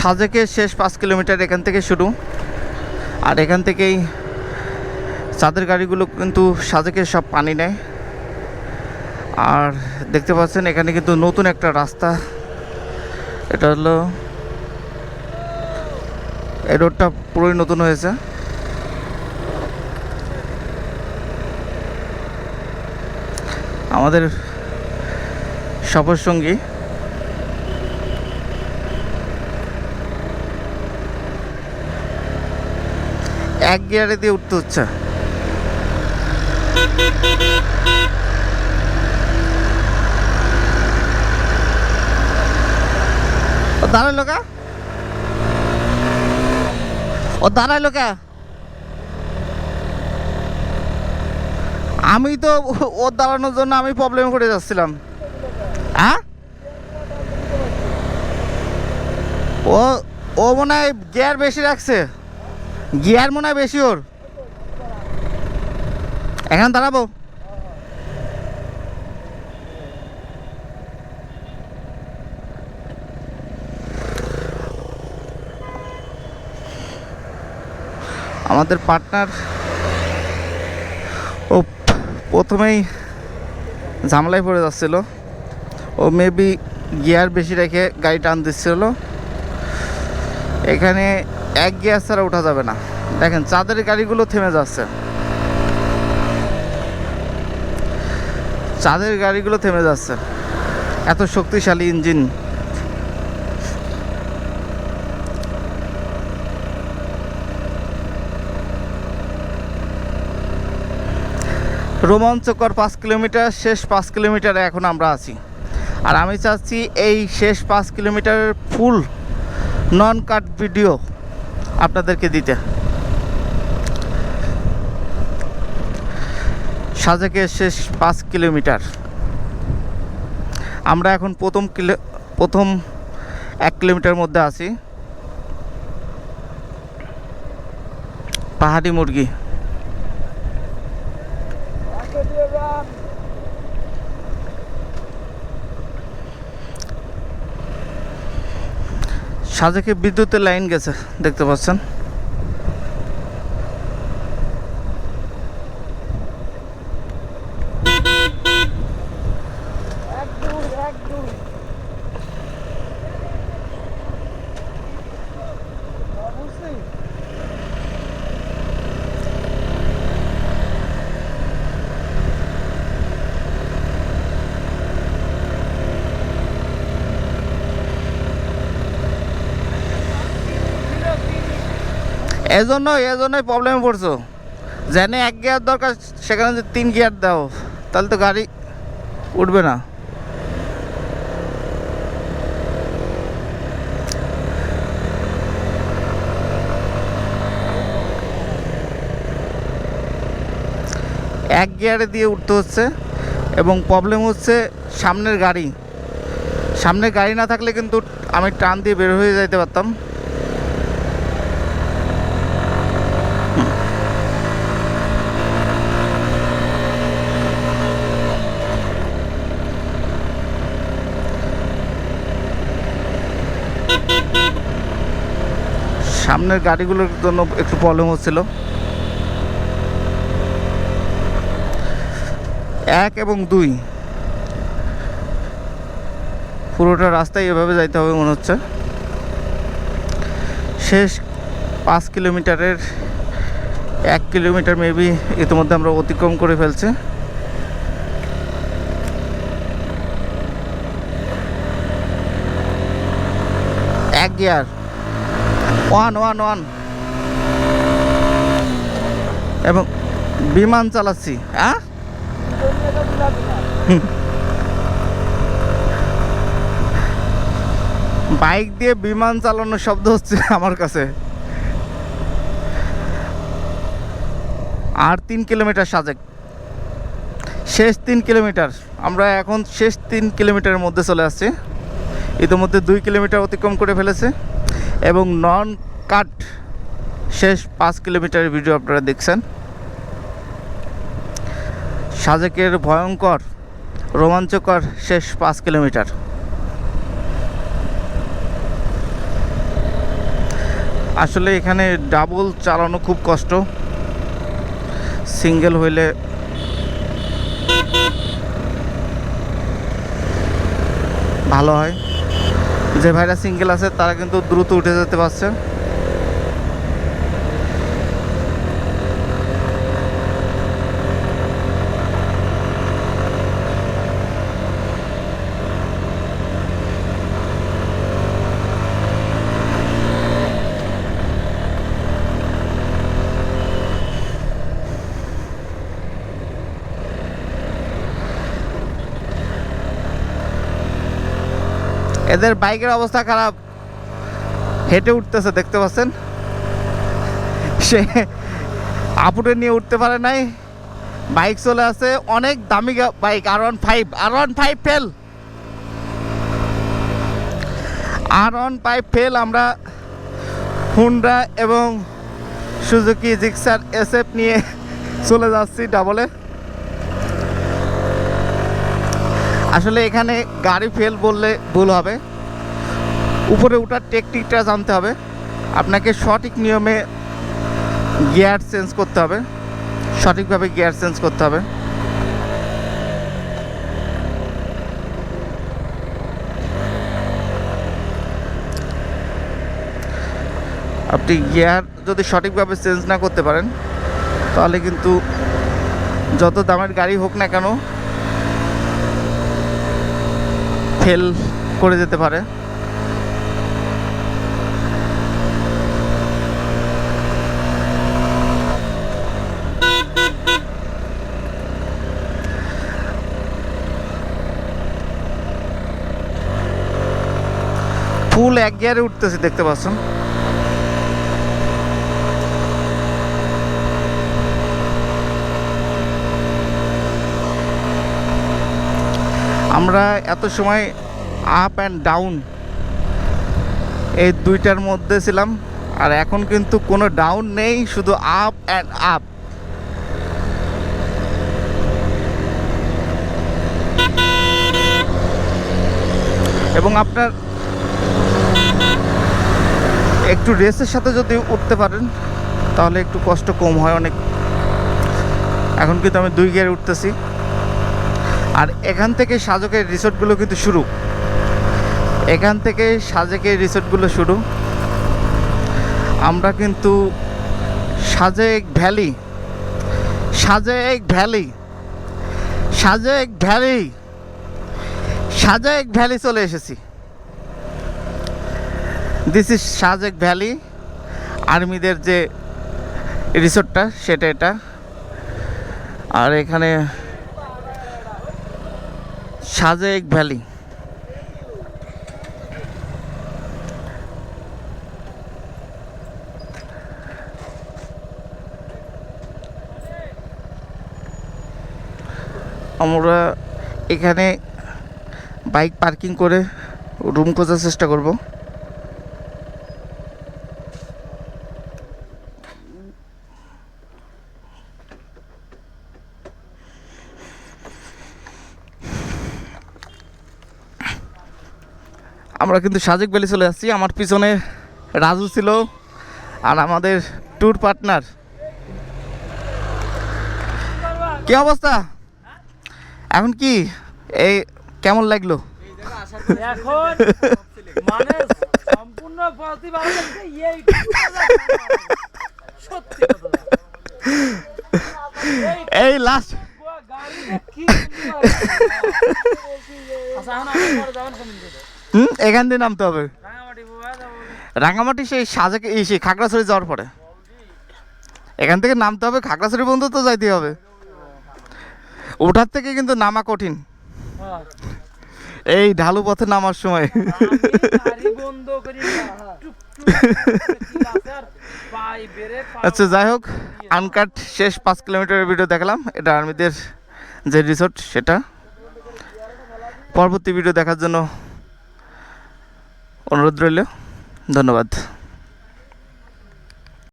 সাজেকের শেষ পাঁচ কিলোমিটার এখান থেকে শুরু। আর এখান থেকেই চাঁদের গাড়িগুলো কিন্তু সাজেকের সব পানি নেয়। আর দেখতে পাচ্ছেন এখানে কিন্তু নতুন একটা রাস্তা। এটা হলো এই রোডটা পুরোই নতুন হয়েছে। আমাদের সফর সঙ্গী এক গিয়ারে দিয়ে উঠতে হচ্ছে। ও দাঁড়াইলো কা ও দাঁড়াইলো কা আমি তো ও- দাঁড়ানোর জন্য আমি প্রবলেম করে যাচ্ছিলাম। হ্যাঁ? ও ও মনে হয় গিয়ার বেশি রাখছে। গিয়ার মনে হয় বেশি ওর। এখানে দাঁড়াবো। আমাদের পার্টনার, ও প্রথমেই ঝামেলায় পড়ে যাচ্ছিল। ও মেবি গিয়ার বেশি রেখে গাড়ি টান দিচ্ছিল। এখানে এক গিয়ার ছাড়া ওঠা যাবে না। দেখেন, চাঁদের গাড়িগুলো থেমে যাচ্ছে। চাঁদের গাড়িগুলো থেমে যাচ্ছে। এত শক্তিশালী ইঞ্জিন। রোমাঞ্চকর পাঁচ কিলোমিটার, শেষ পাঁচ কিলোমিটারে এখন আমরা আছি। আর আমি চাচ্ছি এই শেষ পাঁচ কিলোমিটারের ফুল নন কাট ভিডিও আপনাদেরকে দিতে। সাজেকের শেষ পাঁচ কিলোমিটার। আমরা এখন প্রথম কিলো, প্রথম এক কিলোমিটার মধ্যে আছি। পাহাড়ি মুরগি। সাজেকে বিদ্যুতের লাইন গেছে দেখতে পাচ্ছেন। এজন্য এজন্যই প্রবলেমে পড়ছো। যেন এক গিয়ার দরকার, সেখানে যদি তিন গিয়ার দাও, তাহলে তো গাড়ি উঠবে না। এক গিয়ারে দিয়ে উঠতে হচ্ছে, এবং প্রবলেম হচ্ছে সামনের গাড়ি। সামনের গাড়ি না থাকলে কিন্তু আমি টান দিয়ে বের হয়ে যাইতে পারতাম। সামনের গাড়িগুলোর জন্য একটু প্রবলেম হচ্ছিল। এক এবং দুই। পুরোটা রাস্তায় এভাবে যাইতে হবে মনে হচ্ছে। শেষ পাঁচ কিলোমিটারের এক কিলোমিটার মেবি ইতিমধ্যে আমরা অতিক্রম করে ফেলছি। এক গিয়ার। One one one. এবং বিমান চালাচ্ছি হ্যাঁ বাইক দিয়ে বিমান চালানোর শব্দ হচ্ছে আমার কাছে। আর তিন কিলোমিটার সাজেক। শেষ তিন কিলোমিটার। আমরা এখন শেষ তিন কিলোমিটারের মধ্যে চলে আসছি। ইতিমধ্যে দুই কিলোমিটার অতিক্রম করে ফেলেছে। এবং নন কাট শেষ পাঁচ কিলোমিটারের ভিডিও আপনারা দেখছেন। সাজেকের ভয়ঙ্কর, রোমাঞ্চকর শেষ পাঁচ কিলোমিটার। আসলে এখানে ডাবল চালানো খুব কষ্ট। সিঙ্গেল হইলে ভালো হয়। যে ভাইরা সিঙ্গেল আছে তারা কিন্তু দ্রুত উঠে যেতে পারছে এদের বাইকের অবস্থা খারাপ। হেঁটে উঠতেছে, দেখতে পাচ্ছেন? সে আপুটে নিয়ে উঠতে পারে নাই। বাইক চলে আছে অনেক দামি bike R one five R one five fail R one five fail আমরা হুন্ডা এবং সুজুকি জিক্সার এসএফ নিয়ে চলে যাচ্ছি ডাবলে আসলে এখানে গাড়ি ফেল বললে ভুল হবে। উপরে ওঠার টেকনিকটা জানতে হবে। আপনাকে সঠিক নিয়মে গিয়ার চেঞ্জ করতে হবে। সঠিকভাবে গিয়ার চেঞ্জ করতে হবে। আপনি গিয়ার যদি সঠিকভাবে চেঞ্জ না করতে পারেন, তাহলে কিন্তু যত দামের গাড়ি হোক না কেন ফেল করে যেতে পারে। ফুল এক গিয়ারে উঠতেছে দেখতে পাচ্ছেন? আমরা এত সময় আপ অ্যান্ড ডাউন এই দুইটার মধ্যে ছিলাম, আর এখন কিন্তু কোনো ডাউন নেই, শুধু আপ অ্যান্ড আপ এবং আপনার একটু রেসের সাথে যদি উঠতে পারেন, তাহলে একটু কষ্ট কম হয় অনেক। এখন কিন্তু আমি দুই গিয়ারে উঠতেছি। আর এখান থেকে সাজকের রিসোর্টগুলো কিন্তু শুরু। এখান থেকে সাজেকের রিসোর্টগুলো শুরু। আমরা কিন্তু Sajek valley Sajek valley Sajek valley Sajek valley চলে এসেছি। দিস ইজ সাজেক ভ্যালি, আর্মিদের যে রিসোর্টটা, সেটা এটা। আর এখানে সাজেক ভ্যালি। আমরা এখানে বাইক পার্কিং করে রুম খোঁজার চেষ্টা করব। আমরা কিন্তু সাজেক ভ্যালি চলে আসছি। আমার পিছনে রাজু ছিল আর আমাদের ট্যুর পার্টনার কি অবস্থা? এখন কি? এই কেমন লাগল? এখন মানে সম্পূর্ণ এই লাস্ট গাড়িতে কি আচ্ছা এখন হুম? এখান দিয়ে নামতে হবে। রাঙামাটি সেই সাজেকে এই সেই খাগড়াছড়ি যাওয়ার পরে। এখান থেকে নামতে হবে খাগড়াছড়ি পর্যন্ত তো যাইতে হবে। ওঠার থেকে কিন্তু নামা কঠিন। এই ঢালু পথে নামার সময়। আচ্ছা যাই হোক আনকাট শেষ পাঁচ কিলোমিটারের ভিডিও দেখালাম। এটা আর্মিদের যে রিসোর্ট সেটা। পরবর্তী ভিডিও দেখার জন্য অনুরোধ রইল। ধন্যবাদ।